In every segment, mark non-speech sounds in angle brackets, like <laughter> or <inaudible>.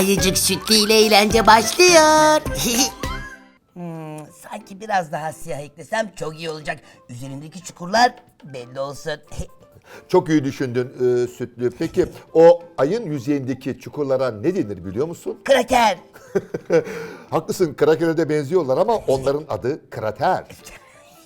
Ayıcık sütlü ile eğlence başlıyor. <laughs> Hmm, sanki biraz daha siyah eklesem çok iyi olacak. Üzerindeki çukurlar belli olsun. <laughs> Çok iyi düşündün e, Sütlü. Peki o ayın yüzeyindeki çukurlara ne denir biliyor musun? Kraker. <laughs> Haklısın krakere de benziyorlar ama onların adı krater.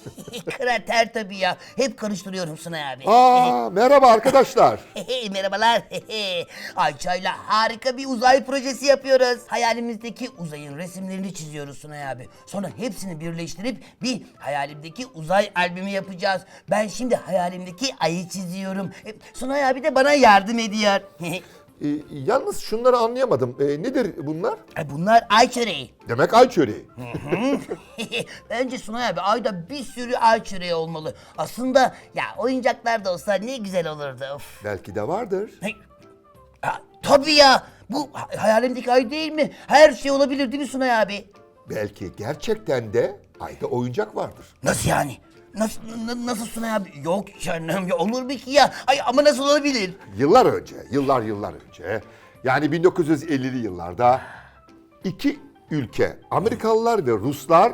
<laughs> Krater tabii ya. Hep karıştırıyorum Sunay abi. Aa merhaba arkadaşlar. <laughs> Merhabalar. <laughs> Ayça'yla harika bir uzay projesi yapıyoruz. Hayalimizdeki uzayın resimlerini çiziyoruz Sunay abi. Sonra hepsini birleştirip bir hayalimdeki uzay albümü yapacağız. Ben şimdi hayalimdeki ayı çiziyorum. E, Sunay abi de bana yardım ediyor. E, yalnız şunları anlayamadım. E, nedir bunlar? E, Bunlar ay çöreği. Demek ay çöreği. <laughs> Bence Sunay abi ayda bir sürü ay çöreği olmalı. Aslında ya oyuncaklar da olsa ne güzel olurdu. Of. Belki de vardır. Ha, tabii ya. Bu ha- hayalimdeki ay değil mi? Her şey olabilir değil mi Sunay abi? Belki gerçekten de ayda oyuncak vardır. Nasıl yani? Nasıl, na- nasıl Sunay abi? Yok canım ya olur mu ki ya? Ay ama nasıl olabilir? Yıllar önce, yıllar yıllar önce yani 1950'li yıllarda iki ülke Amerikalılar ve Ruslar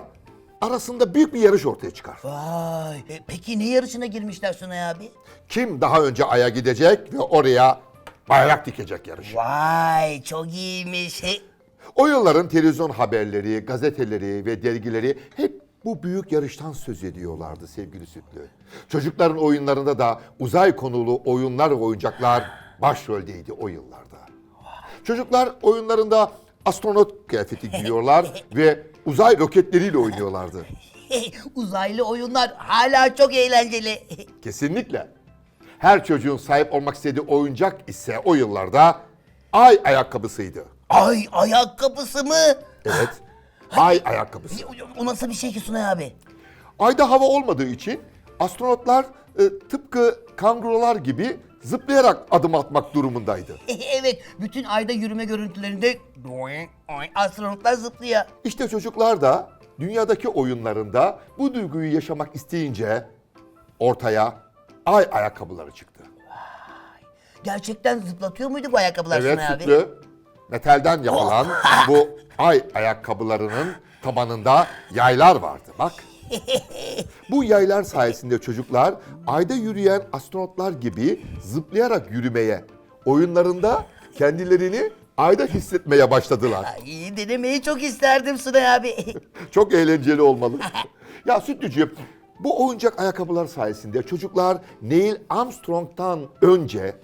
arasında büyük bir yarış ortaya çıkar. Vay. E, peki ne yarışına girmişler Sunay abi? Kim daha önce Ay'a gidecek ve oraya bayrak dikecek yarışı. Vay çok iyiymiş. He. O yılların televizyon haberleri, gazeteleri ve dergileri hep bu büyük yarıştan söz ediyorlardı sevgili Sütlü. Çocukların oyunlarında da uzay konulu oyunlar ve oyuncaklar başroldeydi o yıllarda. Çocuklar oyunlarında astronot kıyafeti giyiyorlar <laughs> ve uzay roketleriyle oynuyorlardı. <laughs> Uzaylı oyunlar hala çok eğlenceli. <laughs> Kesinlikle. Her çocuğun sahip olmak istediği oyuncak ise o yıllarda ay ayakkabısıydı. Ay ayakkabısı mı? Evet. Ay ayakkabısı. O nasıl bir şey ki Sunay abi? Ayda hava olmadığı için astronotlar e, tıpkı kangurular gibi zıplayarak adım atmak durumundaydı. <laughs> evet, bütün ayda yürüme görüntülerinde astronotlar zıplıyor. İşte çocuklar da dünyadaki oyunlarında bu duyguyu yaşamak isteyince ortaya ay ayakkabıları çıktı. Gerçekten zıplatıyor muydu bu ayakkabılar Evet Sunay abi? sütlü metalden yapılan bu <laughs> ay ayakkabılarının tabanında yaylar vardı bak. Bu yaylar sayesinde çocuklar ayda yürüyen astronotlar gibi zıplayarak yürümeye, oyunlarında kendilerini ayda hissetmeye başladılar. Ay, denemeyi çok isterdim Sunay abi. <laughs> Çok eğlenceli olmalı. <laughs> ya Sütlücüğüm, bu oyuncak ayakkabılar sayesinde çocuklar Neil Armstrong'tan önce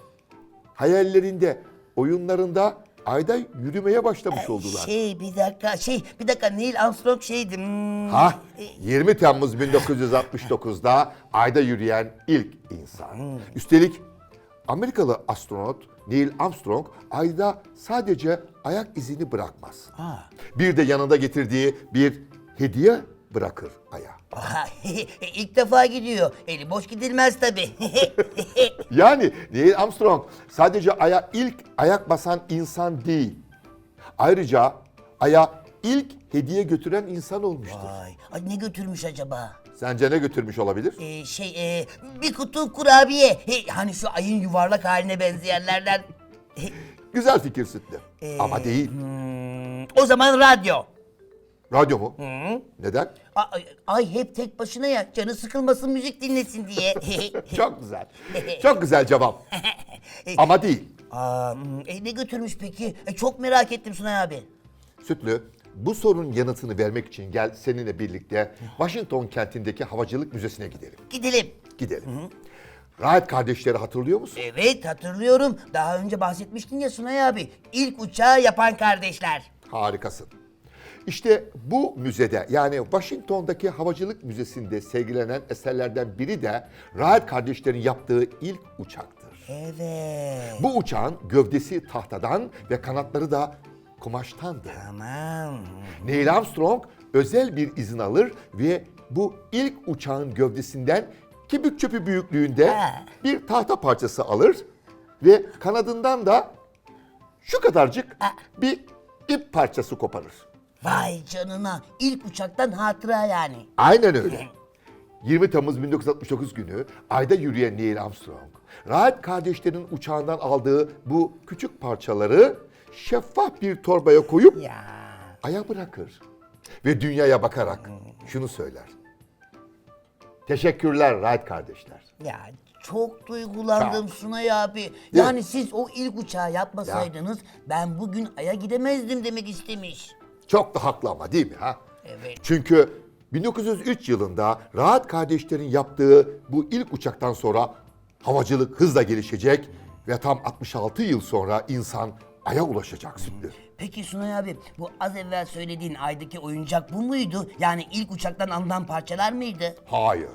hayallerinde, oyunlarında ayda yürümeye başlamış oldular. şey bir dakika, şey bir dakika Neil Armstrong şeydi. hmm, Ha, 20 Temmuz 1969'da ayda yürüyen ilk insan. Üstelik Amerikalı astronot Neil Armstrong ayda sadece ayak izini bırakmaz. Bir de yanında getirdiği bir hediye bırakır aya. <laughs> İlk defa gidiyor. Eli boş gidilmez tabii. <laughs> Yani Neil Armstrong sadece aya ilk ayak basan insan değil. Ayrıca aya ilk hediye götüren insan olmuştur. Ay, ay ne götürmüş acaba? Sence ne götürmüş olabilir? Ee, şey e, bir kutu kurabiye. He, hani şu ayın yuvarlak haline benzeyenlerden. <laughs> Güzel fikir Sütlü. Ama değil. hmm, o zaman radyo. Radyo mu? Neden? Ay, ay hep tek başına ya canı sıkılmasın müzik dinlesin diye. <laughs> Çok güzel. Çok güzel cevap. <laughs> Ama değil. Aa, hmm, e, ne götürmüş peki? E, çok merak ettim Sunay abi. Sütlü, bu sorunun yanıtını vermek için gel seninle birlikte Washington kentindeki havacılık müzesine gidelim. Gidelim. Gidelim. Wright kardeşleri hatırlıyor musun? Evet hatırlıyorum. Daha önce bahsetmiştin ya Sunay abi. İlk uçağı yapan kardeşler. Harikasın. İşte bu müzede yani Washington'daki Havacılık Müzesi'nde sergilenen eserlerden biri de Wright kardeşlerin yaptığı ilk uçaktır. Evet. Bu uçağın gövdesi tahtadan ve kanatları da kumaştandı. Tamam. Neil Armstrong özel bir izin alır ve bu ilk uçağın gövdesinden kibrit çöpü büyüklüğünde Ha. bir tahta parçası alır ve kanadından da şu kadarcık bir ip parçası koparır. Vay canına. İlk uçaktan hatıra yani. Aynen öyle. 20 Temmuz 1969 günü ayda yürüyen Neil Armstrong, Wright kardeşlerin uçağından aldığı bu küçük parçaları şeffaf bir torbaya koyup Ya. aya bırakır. Ve dünyaya bakarak şunu söyler. Teşekkürler Wright kardeşler. Ya çok duygulandım Sunay abi. Yani siz o ilk uçağı yapmasaydınız ben bugün Ay'a gidemezdim demek istemiş. Çok da haklı ama değil mi ha? Evet. Çünkü 1903 yılında Rahat kardeşlerin yaptığı bu ilk uçaktan sonra havacılık hızla gelişecek ve tam 66 yıl sonra insan Ay'a ulaşacak Sütlü. Peki Sunay abi bu az evvel söylediğin Ay'daki oyuncak bu muydu? Yani ilk uçaktan alınan parçalar mıydı? Hayır.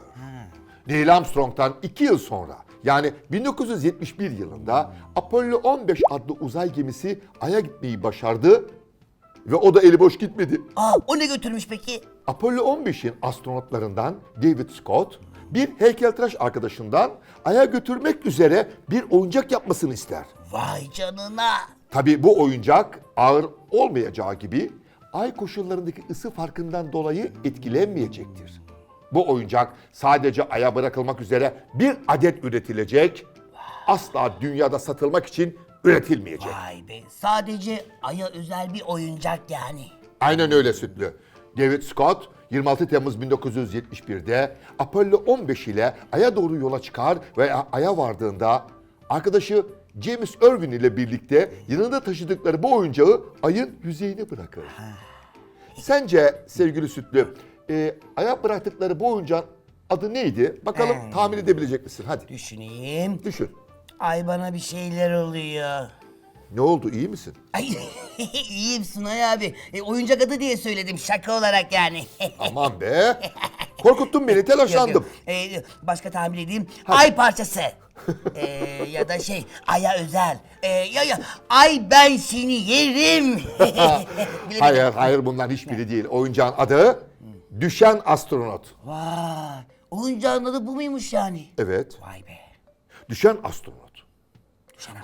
Neil Armstrong'tan 2 yıl sonra yani 1971 yılında Apollo 15 adlı uzay gemisi Ay'a gitmeyi başardı ve o da eli boş gitmedi. Aa o ne götürmüş peki? Apollo 15'in astronotlarından David Scott bir heykeltıraş arkadaşından Ay'a götürmek üzere bir oyuncak yapmasını ister. Vay canına. Tabii bu oyuncak ağır olmayacağı gibi ay koşullarındaki ısı farkından dolayı etkilenmeyecektir. Bu oyuncak sadece aya bırakılmak üzere bir adet üretilecek, asla dünyada satılmak için üretilmeyecek. Vay be sadece Ay'a özel bir oyuncak yani. Aynen öyle Sütlü. David Scott 26 Temmuz 1971'de Apollo 15 ile Ay'a doğru yola çıkar ve Ay'a vardığında arkadaşı James Irwin ile birlikte yanında taşıdıkları bu oyuncağı Ay'ın yüzeyine bırakır. Sence sevgili Sütlü, e, Ay'a bıraktıkları bu oyuncağın adı neydi? Bakalım tahmin edebilecek misin? Hadi Düşüneyim. düşün. Ay bana bir şeyler oluyor. Ne oldu iyi misin? Ay <laughs> iyiyim Sunay abi. E, oyuncak adı diye söyledim şaka olarak yani. <laughs> Aman be. Korkuttun beni Yok, telaşlandım. yok. E, başka tahmin edeyim. Ay parçası. E, ya da şey aya özel. E, ya ya ay ben seni yerim. <laughs> Hayır hayır bunların hiçbiri değil. Oyuncağın adı Düşen Astronot. Vay. Oyuncağın adı bu muymuş yani? Evet. Vay be. Düşen astronot.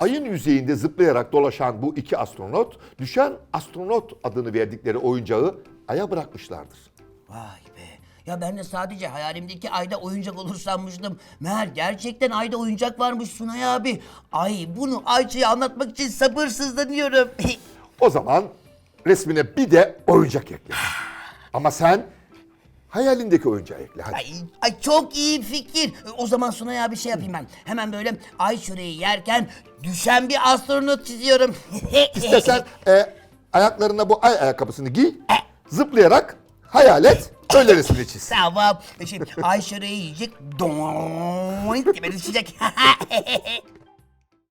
Ayın yüzeyinde zıplayarak dolaşan bu iki astronot, düşen astronot adını verdikleri oyuncağı Ay'a bırakmışlardır. Vay be. Ya ben de sadece hayalimdeki ayda oyuncak olur sanmıştım. Meğer gerçekten ayda oyuncak varmış Sunay abi. Ay bunu Ayça'ya anlatmak için sabırsızlanıyorum. <laughs> O zaman resmine bir de oyuncak ekle. Ama sen hayalindeki oyuncağı ekle hadi. ay, ay çok iyi fikir. O zaman Sunay abi şey yapayım ben. Hemen böyle ay çöreği yerken düşen bir astronot çiziyorum. <laughs> İstersen e, ayaklarına bu ay ayakkabısını giy, zıplayarak hayal et, öyle resmini çiz. <laughs> Tamam. Şimdi ay çöreği yiyecek. Doink böyle düşecek. <laughs>